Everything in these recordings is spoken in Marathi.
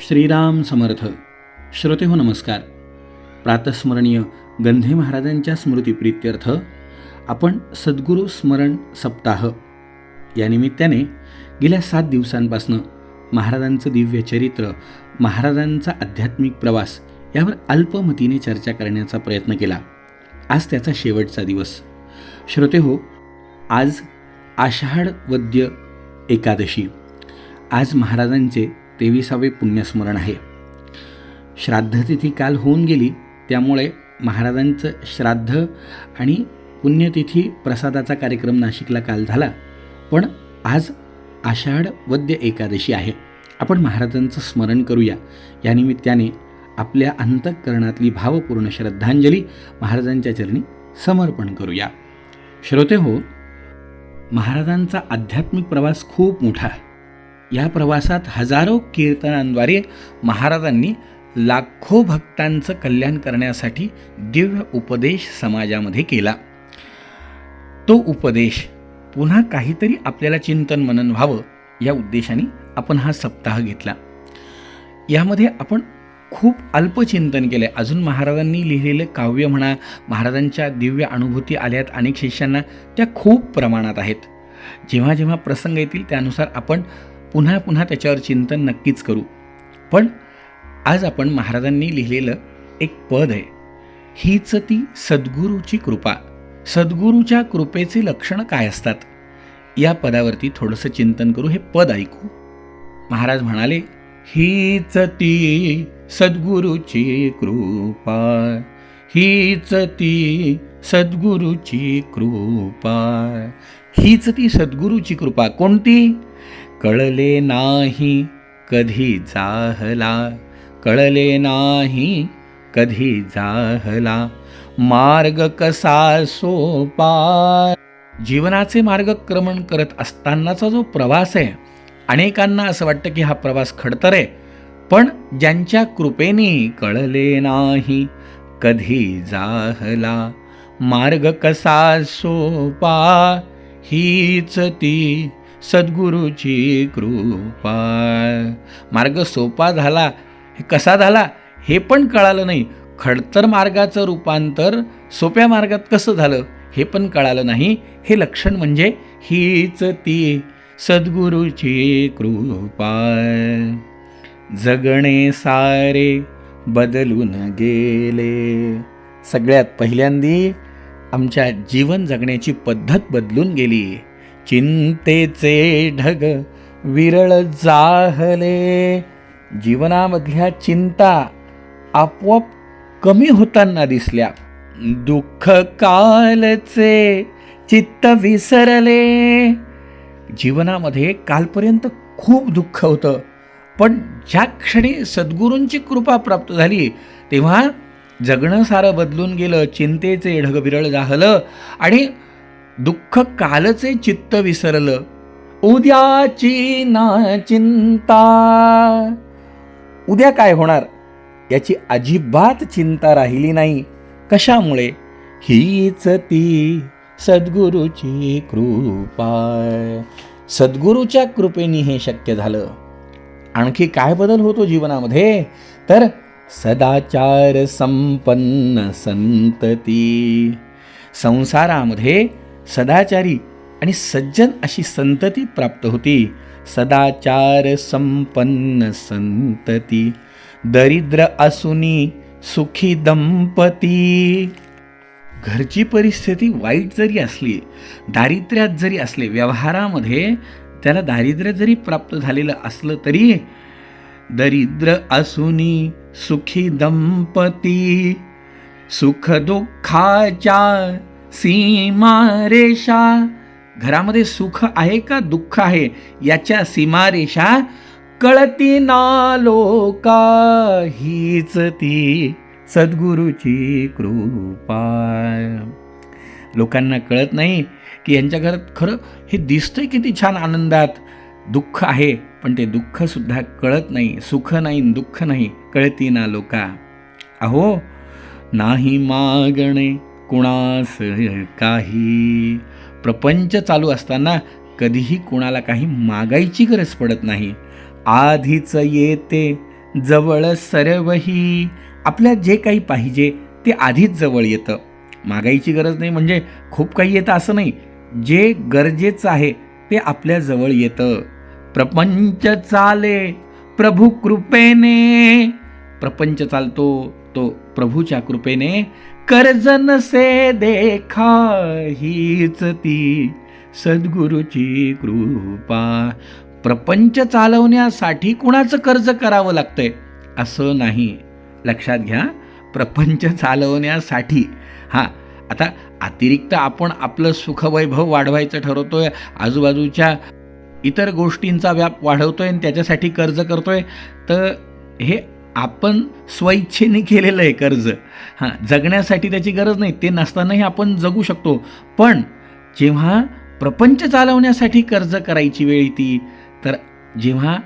श्रीराम समर्थ. श्रोते हो नमस्कार. प्रातस्मरणीय गंधे महाराजांच्या स्मृतीप्रित्यर्थ आपण सद्गुरू स्मरण सप्ताह या निमित्ताने गेल्या सात दिवसांपासनं महाराजांचं दिव्य चरित्र महाराजांचा आध्यात्मिक प्रवास यावर अल्पमतीने चर्चा करण्याचा प्रयत्न केला. आज त्याचा शेवटचा दिवस. श्रोते हो आज आषाढ वद्य एकादशी. आज महाराजांचे तेविसावे पुण्यस्मरण आहे. श्राद्धतिथी काल होऊन गेली त्यामुळे महाराजांचं श्राद्ध आणि पुण्यतिथी प्रसादाचा कार्यक्रम नाशिकला काल झाला. पण आज आषाढ वद्य एकादशी आहे. आपण महाराजांचं स्मरण करूया. या निमित्ताने आपल्या अंतःकरणातली भावपूर्ण श्रद्धांजली महाराजांच्या चरणी समर्पण करूया. श्रोते हो महाराजांचा आध्यात्मिक प्रवास खूप मोठा या प्रवासात हजारो कीर्तनांद्वारे महाराजांनी लाखो भक्तांचं कल्याण करण्यासाठी दिव्य उपदेश समाजामध्ये केला. तो उपदेश पुन्हा काहीतरी आपल्याला चिंतन मनन व्हावं या उद्देशाने आपण हा सप्ताह घेतला. यामध्ये आपण खूप अल्पचिंतन केलं. आहे अजून महाराजांनी लिहिलेलं काव्य म्हणा महाराजांच्या दिव्य अनुभूती आल्यात अनेक शिष्यांना त्या खूप प्रमाणात आहेत. जेव्हा जेव्हा प्रसंग येतील त्यानुसार आपण पुन्हा पुन्हा त्याच्यावर चिंतन नक्कीच करू. पण आज आपण महाराजांनी लिहिलेलं एक पद आहे. हीच ती सद्गुरूची कृपा. सद्गुरूच्या कृपेचे लक्षण काय असतात? या पदावरती थोडंसं चिंतन करू हे पद ऐकू. महाराज म्हणाले हीच ती सद्गुरूची कृपा. हीच ती सद्गुरूची कृपा. हीच ती सद्गुरूची कृपा. कोणती? कळले नाही कधी जाहला कळले नाही कधी जाहला. मार्ग कसा सोपा जीवनाचे मार्गक्रमण करत असतानाचा जो प्रवास आहे अनेकांना असं वाटतं की हा प्रवास खडतर आहे. पण ज्यांच्या कृपेने कळले नाही कधी जाहला मार्ग कसा सोपा हीच ती सद्गुरूची कृपा. मार्ग सोपा झाला हे कसा झाला हे पण कळालं नाही. खडतर मार्गाचं रूपांतर सोप्या मार्गात कसं झालं हे पण कळालं नाही. हे लक्षण म्हणजे हीच ती सद्गुरूची कृपा. जगणे सारे बदलून गेले. सगळ्यात पहिल्यांदी आमच्या जीवन जगण्याची पद्धत बदलून गेली. चिंतेचे ढग विरळ जाहले. जीवनामधल्या चिंता आपोआप कमी होताना दिसल्या. दुःख कालचे चित्त विसरले. जीवनामध्ये कालपर्यंत खूप दुःख होतं. पण ज्या क्षणी सद्गुरूंची कृपा प्राप्त झाली तेव्हा जगणं सारं बदलून गेलं चिंतेचे ढग विरळ जाहलं आणि दुःख कालचे चित्त विसरलं. उद्याची ना चिंता. उद्या काय होणार? याची अजिबात चिंता राहिली नाही. कशामुळे? हीच ती सद्गुरूची कृपा. सद्गुरूच्या कृपेने हे शक्य झालं. आणखी काय बदल होतो जीवनामध्ये? तर सदाचार संपन्न संतती. संसारामध्ये सदाचारी आणि सज्जन अशी संतती प्राप्त होती. सदाचार संपन्न संतती दरिद्र असुनी सुखी दंपती. घरची परिस्थिती वाईट जरी असली दारिद्र्यात जरी असले व्यवहारामध्ये त्याला दारिद्र्य जरी प्राप्त झालेलं असलं तरी दरिद्र असुनी सुखी दंपती. सुख दुःखाच्या सीमारेषा. घरामध्ये सुख आहे का दुःख आहे? याच्या सीमारेषा कळती ना लोका हीच ती. सद्गुरूची कृपा. लोकांना कळत नाही की यांच्या घरात खरं हे दिसतंय किती छान आनंदात. दुःख आहे पण ते दुःखसुद्धा कळत नाही. सुख नाही दुःख नाही कळती ना लोका. अहो नाही मागणे. कुणास काही? प्रपंच चालू असताना कधीही कुणाला काही मागायची गरज पडत नाही. आधीच येते जवळ सर्वही. आपल्या जे काही पाहिजे ते आधीच जवळ येतं. मागायची गरज नाही म्हणजे खूप काही येतं असं नाही. जे गरजेचं आहे ते आपल्या जवळ येतं. प्रपंच चाले प्रभू कृपेने. प्रपंच चालतो तो प्रभूच्या कृपेने. कर्ज नसे देखा हीच ती. सद्गुरूची कृपा. प्रपंच चालवण्यासाठी कुणाचं कर्ज करावं लागतंय? असं नाही. लक्षात घ्या प्रपंच चालवण्यासाठी. हां आता अतिरिक्त आपण आपलं सुखवैभव वाढवायचं ठरवतोय आजूबाजूच्या इतर गोष्टींचा व्याप वाढवतोय आणि त्याच्यासाठी कर्ज करतोय तर हे आपण स्वइच्छेने केलेलं आहे कर्ज. हां जगण्यासाठी त्याची गरज नाही ते नसतानाही आपण जगू शकतो. पण जेव्हा प्रपंच चालवण्यासाठी कर्ज करायची वेळ येते तर जेव्हा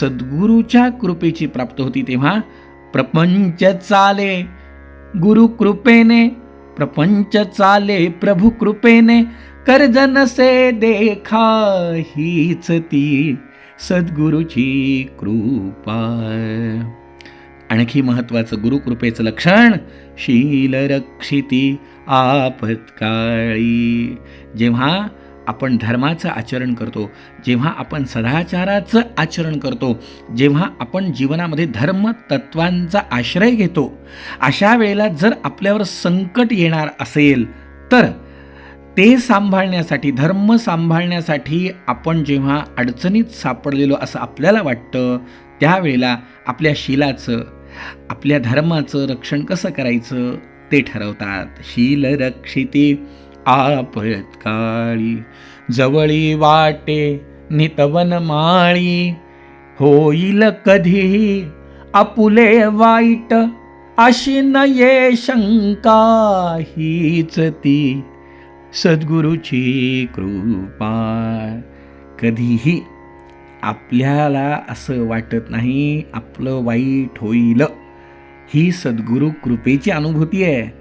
सद्गुरूच्या कृपेची प्राप्त होती तेव्हा प्रपंच चाले गुरु कृपेने प्रपंच चाले प्रभू कृपेने कर्ज नसे देखा हीच ती सद्गुरूची कृपा. आणखी महत्वाचं गुरुकृपेचं लक्षण शील रक्षिती आपत्काळी जेव्हा आपण धर्माचं आचरण करतो जेव्हा आपण सदाचाराचं आचरण करतो जेव्हा आपण जीवनामध्ये धर्म तत्वांचा आश्रय घेतो अशा वेळेला जर आपल्यावर संकट येणार असेल तर ते सांभाळण्यासाठी धर्म सांभाळण्यासाठी आपण जेव्हा अडचणीत सापडलेलो असं आपल्याला वाटतं त्यावेळेला आपल्या शिलाचं आपल्या धर्माचं रक्षण कसं करायचं ते ठरवतात. शील रक्षिती काळी जवळी वाटे नितवन माळी. होईल कधीही आपुले वाईट अशी नये शंका हीच ती. सद्गुरूची कृपा कधीही आपल्याला असं वाटत नाही आपलं वाईट होईल. ही सद्गुरू कृपेची अनुभूती आहे.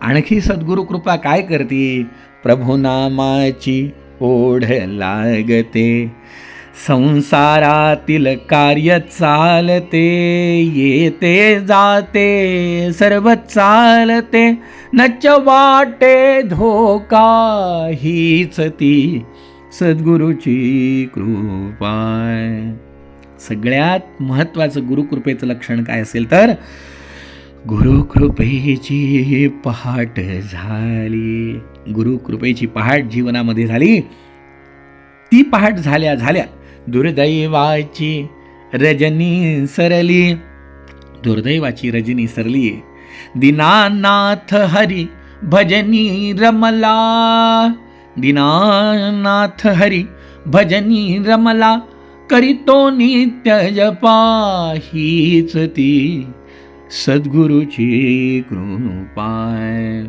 आणखी सद्गुरू कृपा काय करते? प्रभुनामाची ओढ लागते. संसारातील कार्य चालते येते जाते सर्व चालते. नच वाटे धोका हीच ती. सद्गुरूची कृपा सगळ्यात महत्त्वाचं गुरुकृपेचं लक्षण काय असेल तर गुरुकृपेची पहाट झाली. गुरुकृपेची पहाट जीवनामध्ये झाली. ती पहाट झाल्या झाल्या दुर्दैवाची रजनी सरली. दुर्दैवाची रजनी सरली. दिनानाथ हरी भजनी रमला. दिनानाथ हरी भजनी रमला करितो नित्य जपा हीच ती. सद्गुरूची कृपाय.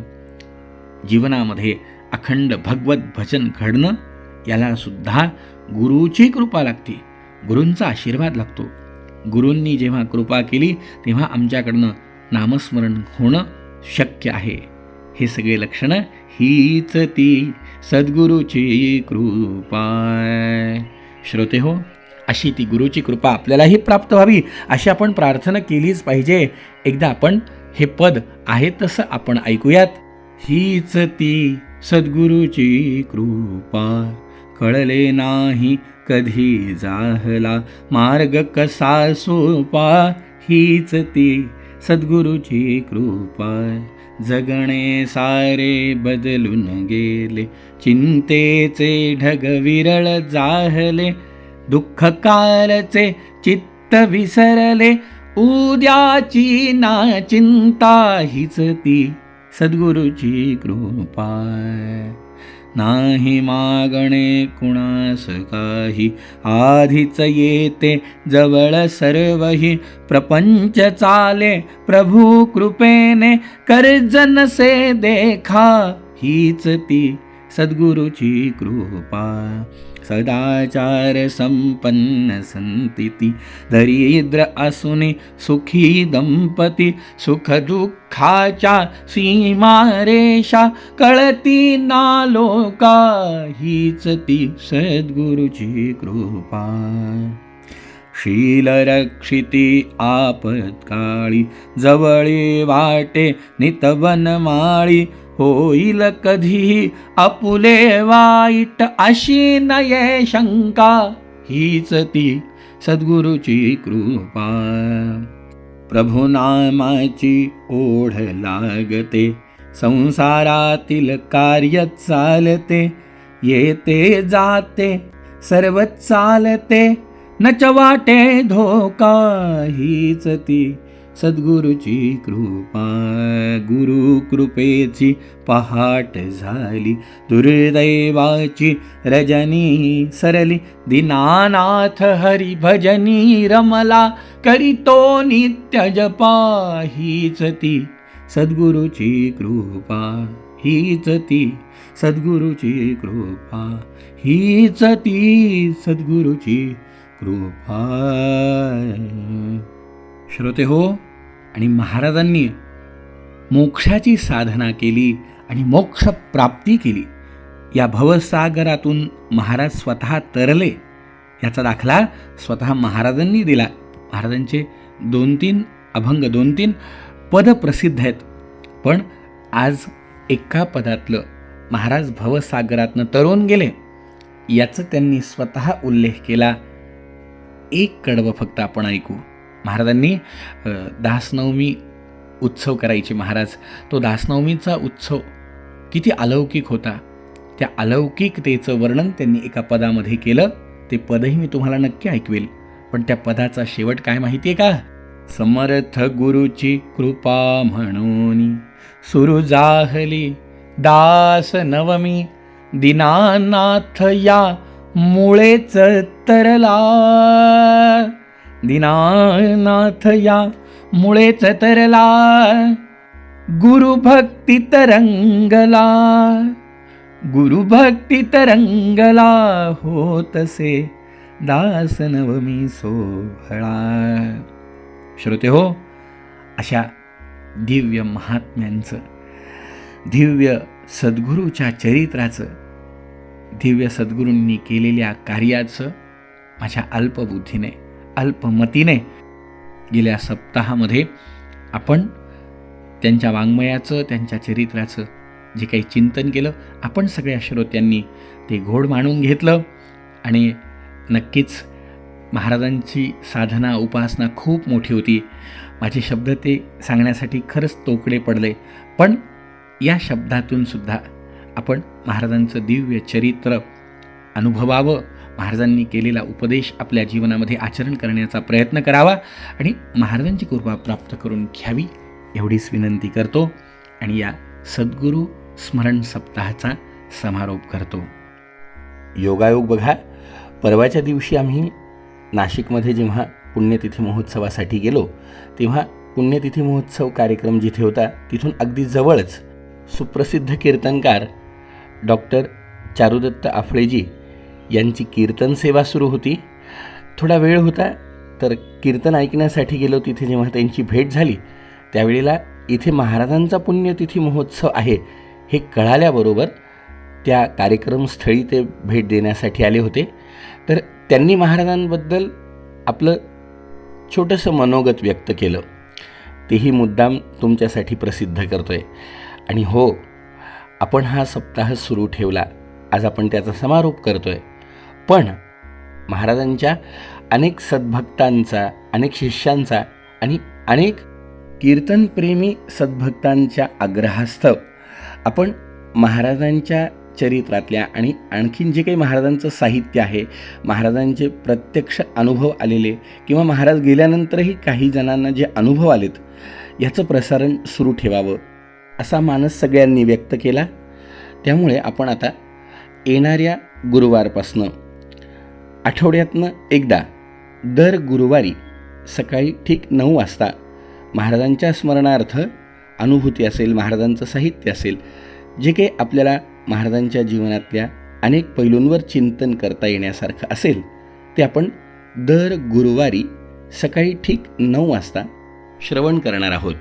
जीवनामध्ये अखंड भगवत भजन घडणं याला सुद्धा गुरुची कृपा लागते. गुरूंचा आशीर्वाद लागतो. गुरूंनी जेव्हा कृपा केली तेव्हा आमच्याकडनं नामस्मरण होणं शक्य आहे. हे सगळे लक्षणं हीच ती. सद्गुरूची कृपा श्रोते हो अशी ती गुरुची कृपा आपल्यालाही प्राप्त व्हावी अशी आपण प्रार्थना केलीच पाहिजे. एकदा आपण हे पद आहे तसं आपण ऐकूयात. हीच ती सद्गुरूची कृपा. कळले नाही कधी जाहला मार्ग कसा सोपा. हीच ती सद्गुरूची कृपा. जगणे सारे बदलून गेले. चिंतेचे ढग विरळ जाहले. दुःख कालचे चित्त विसरले. उद्याची ना चिंता हीच ती. सद्गुरूची कृपा. नाही मागणे कुणास काही. आधीच येते जवळ सर्वही. प्रपंच चाले प्रभू कृपेने कर्ज नसे देखा. हीच ती सद्गुरुची कृपा सदाचार संपन्न संतिती दरिद्र असुने सुखी दंपती सुख दुःखाच्या सीमारेषा कळती ना लोका हीच ती सद्गुरुची कृपा. शील रक्षिती आपत्काळी जवळी वाटे नितवन माळी होईल कधी आपुले वाईट अशी नये शंका. हीच ती सद्गुरूची कृपा. प्रभुनामाची ओढ लागते संसारातील कार्य चालते येते जाते सर्व चालते नच वाटे धोका. हीच ती सद्गुरूची कृपा गुरु कृपेची पहाट झाली दुर्दैवाची रजनी सरली दीनानाथ हरी भजनी रमला करीतो नित्य जपा हीच ती सद्गुरूची कृपा हीच ती सद्गुरूची कृपा हीच ती सद्गुरूची कृपा. श्रोते हो आणि महाराजांनी मोक्षाची साधना केली आणि मोक्ष प्राप्ती केली. या भवसागरातून महाराज स्वतः तरले. याचा दाखला स्वतः महाराजांनी दिला. महाराजांचे दोन तीन अभंग दोन तीन पद प्रसिद्ध आहेत. पण आज एका पदातलं महाराज भवसागरातनं तरून गेले. याचं त्यांनी स्वतः उल्लेख केला. एक कडवं फक्त आपण ऐकू. महाराजांनी दासनवमी उत्सव करायची महाराज. तो दासनवमीचा उत्सव किती अलौकिक होता. त्या अलौकिकतेचं वर्णन त्यांनी एका पदामध्ये केलं. ते पदही मी तुम्हाला नक्की ऐकवेल. पण त्या पदाचा शेवट काय माहिती आहे का? समर्थ गुरुची कृपा म्हणून. सुरू जाहली दास नवमी दीनानाथ या मुळेच तरला. दिनानाथ या मुळेच तरला गुरुभक्ती तरंगला गुरुभक्ती तरंगला होतसे दास नवमी सोहळा. श्रोते हो अशा दिव्य महात्म्यांचं दिव्य सद्गुरूच्या चरित्राचं दिव्य सद्गुरूंनी केलेल्या कार्याचं माझ्या अल्पबुद्धीने अल्पमतीने गेल्या सप्ताहामध्ये आपण त्यांच्या वाङ्मयाचं त्यांच्या चरित्राचं जे काही चिंतन केलं आपण सगळ्या श्रोत्यांनी ते घोड मानून घेतलं आणि नक्कीच महाराजांची साधना उपासना खूप मोठी होती. माझे शब्द ते सांगण्यासाठी खरंच तोकडे पडले. पण या शब्दातून सुद्धा आपण महाराजांचं दिव्य चरित्र अनुभवावं. महाराजांनी केलेला उपदेश आपल्या जीवनामध्ये आचरण करण्याचा प्रयत्न करावा आणि महाराजांची कृपा प्राप्त करून घ्यावी एवढीच विनंती करतो आणि या सद्गुरू स्मरण सप्ताहाचा समारोप करतो. योगायोग बघा परवाच्या दिवशी आम्ही नाशिकमध्ये जेव्हा पुण्यतिथी महोत्सवासाठी गेलो तेव्हा पुण्यतिथी महोत्सव कार्यक्रम जिथे होता तिथून अगदी जवळच सुप्रसिद्ध कीर्तनकार डॉक्टर चारुदत्त आफळेजी यांची कीर्तन सेवा सुरू होती. थोडा वेळ होता तर कीर्तन ऐकण्यासाठी गेलो तिथे जेव्हा त्यांची भेट झाली त्यावेळेला इथे महाराजांचा पुण्यतिथी महोत्सव आहे हे कळाल्याबरोबर त्या कार्यक्रमस्थळी ते भेट देण्यासाठी आले होते. तर त्यांनी महाराजांबद्दल आपलं छोटंसं मनोगत व्यक्त केलं. तेही मुद्दाम तुमच्यासाठी प्रसिद्ध करतोय. आणि हो आपण हा सप्ताह सुरू ठेवला. आज आपण त्याचा समारोप करतोय. पण महाराजांच्या अनेक सद्भक्तांचा अनेक शिष्यांचा आणि अनेक कीर्तनप्रेमी सद्भक्तांच्या आग्रहास्तव आपण महाराजांच्या चरित्रातल्या आणि आणखीन जे काही महाराजांचं साहित्य आहे महाराजांचे प्रत्यक्ष अनुभव आलेले किंवा महाराज गेल्यानंतरही काही जणांना जे अनुभव आलेत याचं प्रसारण सुरू ठेवावं असा मानस सगळ्यांनी व्यक्त केला. त्यामुळे आपण आता येणाऱ्या गुरुवारपासनं आठवड्यातनं एकदा दर गुरुवारी सकाळी ठीक नऊ वाजता महाराजांच्या स्मरणार्थ अनुभूती असेल महाराजांचं साहित्य असेल जे काही आपल्याला महाराजांच्या जीवनातल्या अनेक पैलूंवर चिंतन करता येण्यासारखं असेल ते आपण दर गुरुवारी सकाळी ठीक नऊ वाजता श्रवण करणार आहोत.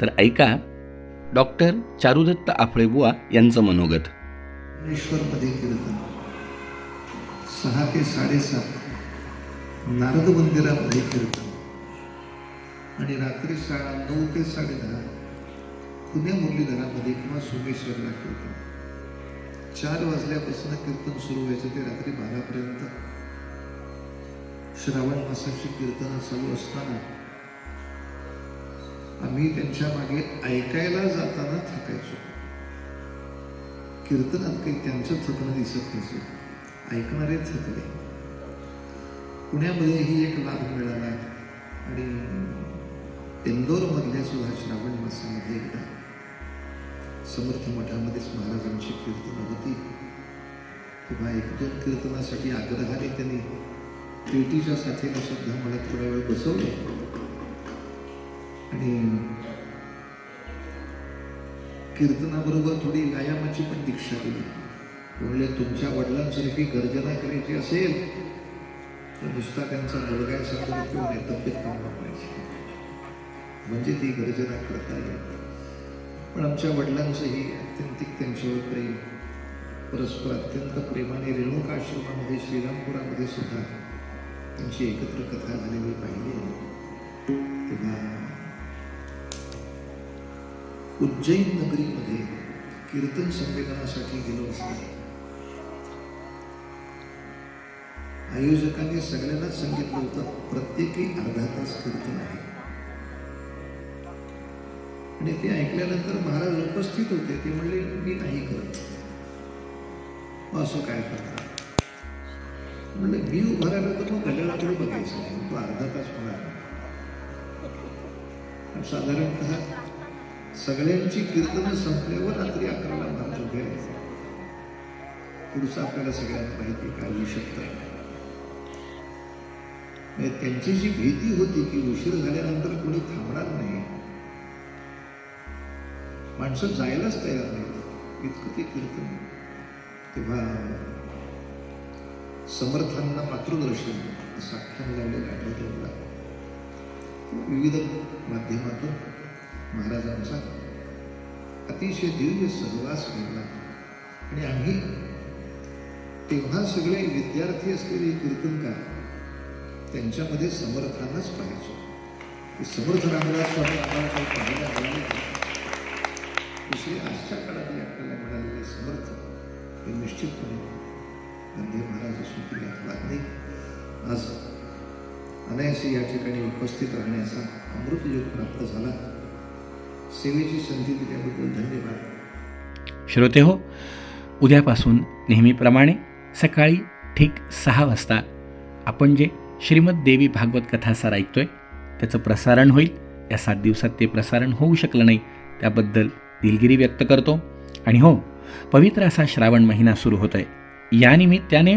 तर ऐका डॉक्टर चारुदत्त आफळेबुवा यांचं मनोगत. ईश्वरपदी कीर्तन सहा ते साडेसात नारद मंदिरामध्ये कीर्तन आणि रात्री साडा नऊ ते साडेदहा पुण्या मुरलीधरामध्ये किंवा सोमेश्वरला कीर्तन चार वाजल्यापासून कीर्तन सुरू व्हायचं ते रात्री बारापर्यंत. श्रावण मासाची कीर्तनं चालू असताना आम्ही त्यांच्या मागे ऐकायला जाताना थकायचो. कीर्तनात काही त्यांचं थकणं दिसत नसेल ऐकणारे पुण्यामध्ये पुण्यामध्येही एक लाभ मिळाला आणि इंदोरमधल्या सुद्धा श्रावण मासामध्ये एकदा समर्थ मठामध्येच महाराजांची कीर्तन होती. तेव्हा एक दोन कीर्तनासाठी आग्रहाने त्यांनी पेटीच्या साथीने सुद्धा मला थोडा वेळ बसवलं. आणि कीर्तनाबरोबर थोडी व्यायामाची पण दीक्षा दिली. म्हणजे तुमच्या वडिलांसारखी गर्जना करायची असेल तर नुसता त्यांचा मुलगा सत्र किंवा नेतब्येत काम पाहिजे म्हणजे ती गर्जना करता येईल पण आमच्या वडिलांचंही अत्यंतिक त्यांच्यावर प्रेम. परस्पर अत्यंत प्रेमाने रेणुका आश्रमामध्ये श्रीरामपुरामध्ये सुद्धा त्यांची एकत्र कथा झालेली पाहिली तेव्हा उज्जैन नगरीमध्ये कीर्तन संमेलनासाठी गेलो असताना आयोजकांनी सगळ्यांनाच सांगितलं होतं प्रत्येकी अर्धा तास कीर्तन आहे आणि ते ऐकल्यानंतर महाराज उपस्थित होते ते म्हणले मी नाही करत. असं काय करणार म्हणलं मी उभं राहिलो तर मग गल्याकडे बघायचं तो अर्धा तास होणार आणि साधारणतः सगळ्यांची कीर्तनं संपल्यावर रात्री अकराला महाराज उभे राहायचे पुढचं आपल्याला सगळ्यांना माहिती काय होऊ शकतं म्हणजे त्यांची जी भीती होती की उशीर झाल्यानंतर कोणी थांबणार नाही. माणसं जायलाच तयार नाही इतकं ते कीर्तन. तेव्हा समर्थांना मातृदर्शन असं आख्यान लावलेलं आठवतं मला विविध माध्यमातून महाराजांचा अतिशय दिव्य सहवास घडला. आणि आम्ही तेव्हा सगळे विद्यार्थी असलेले कीर्तनकार त्यांच्यामध्ये समर्थांनाच पाहिजे. समर्थ रामदास स्वामी आम्हाला काही पाहायला मिळाले नाही. आजच्या काळातली आपल्याला मिळालेले समर्थ हे निश्चितपणे गांधी महाराज असून ती वाद नाही आज अनायासे या ठिकाणी उपस्थित राहण्याचा अमृतयोग प्राप्त झाला. सेवेची संधी दिल्याबद्दल धन्यवाद. श्रोते हो उद्यापासून नेहमीप्रमाणे सकाळी ठीक सहा वाजता आपण जे श्रीमद देवी भागवत कथासार ऐकतोय. त्याचं प्रसारण होईल. या सात दिवसात ते प्रसारण होऊ शकलं नाही. त्याबद्दल दिलगिरी व्यक्त करतो. आणि हो पवित्र असा श्रावण महिना सुरू होतोय. या निमित्ताने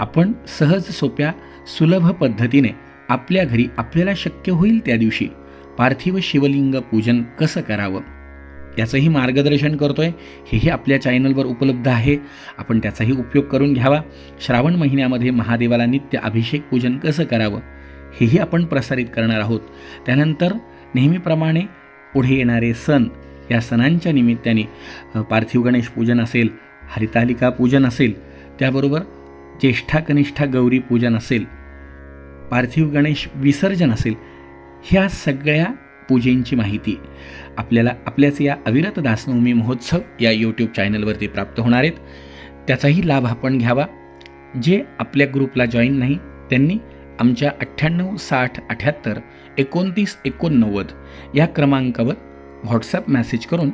आपण सहज सोप्या सुलभ पद्धतीने आपल्या घरी आपल्याला शक्य होईल त्या दिवशी पार्थिव शिवलिंग पूजन कसं करावं? याचंही मार्गदर्शन करतो आहे हेही आपल्या चॅनलवर उपलब्ध आहे. आपण त्याचाही उपयोग करून घ्यावा. श्रावण महिन्यामध्ये महादेवाला नित्य अभिषेक पूजन कसं करावं? हेही आपण प्रसारित करणार आहोत. त्यानंतर नेहमीप्रमाणे पुढे येणारे सण. या सणांच्या निमित्ताने पार्थिव गणेश पूजन असेल हरितालिका पूजन असेल त्याबरोबर ज्येष्ठा कनिष्ठा गौरी पूजन असेल पार्थिव गणेश विसर्जन असेल ह्या सगळ्या पूजेंची माहिती. आपल्याला आपल्याच या अविरत दासनवमी महोत्सव या यूट्यूब चॅनलवरती प्राप्त होणार आहेत. त्याचाही लाभ आपण घ्यावा. जे आपल्या ग्रुपला जॉईन नाही त्यांनी आमच्या अठ्ठ्याण्णव साठ अठ्याहत्तर एकोणतीस एकोणनव्वद या क्रमांकावर व्हॉट्सॲप मेसेज करून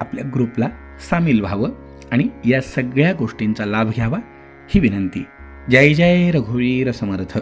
आपल्या ग्रुपला सामील व्हावं आणि या सगळ्या गोष्टींचा लाभ घ्यावा ही विनंती. जय जय रघुवीर समर्थ.